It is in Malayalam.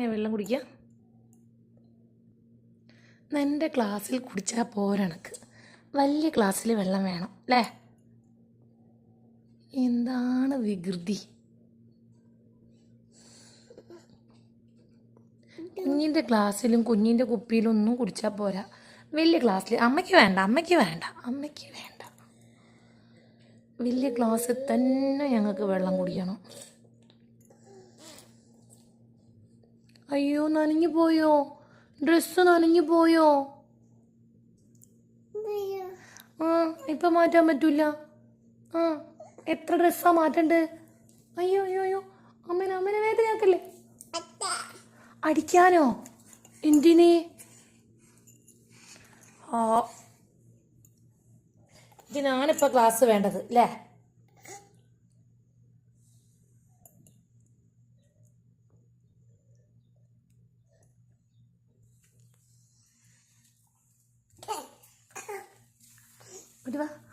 എങ്ങനെയാണ് വെള്ളം കുടിക്കുക എന്റെ ക്ലാസ്സിൽ കുടിച്ചാൽ പോരണക്ക് വലിയ ക്ലാസ്സിൽ വെള്ളം വേണം അല്ലേ എന്താണ് വികൃതി? കുഞ്ഞിന്റെ ക്ലാസ്സിലും കുഞ്ഞിന്റെ കുപ്പിയിലും ഒന്നും കുടിച്ചാൽ പോരാ. വലിയ ഗ്ലാസ്സിൽ അമ്മയ്ക്ക് വേണ്ട അമ്മയ്ക്ക് വേണ്ട അമ്മയ്ക്ക് വേണ്ട. വലിയ ക്ലാസ്സിൽ തന്നെ ഞങ്ങൾക്ക് വെള്ളം കുടിക്കണം. അയ്യോ നനഞ്ഞു പോയോ? ഡ്രസ്സ് നനഞ്ഞു പോയോ? ആ ഇപ്പൊ മാറ്റാൻ പറ്റൂല. ആ എത്ര ഡ്രസ്സാ മാറ്റണ്ട്? അയ്യോ അയ്യോ അയ്യോ. അമ്മേനെ അമ്മേനെ വേദനയാക്കല്ലേ? അടിക്കാനോ? എന്തിനേ? ആ. ഇതിനാണിപ്പോ ക്ലാസ് വേണ്ടത് അല്ലേ udah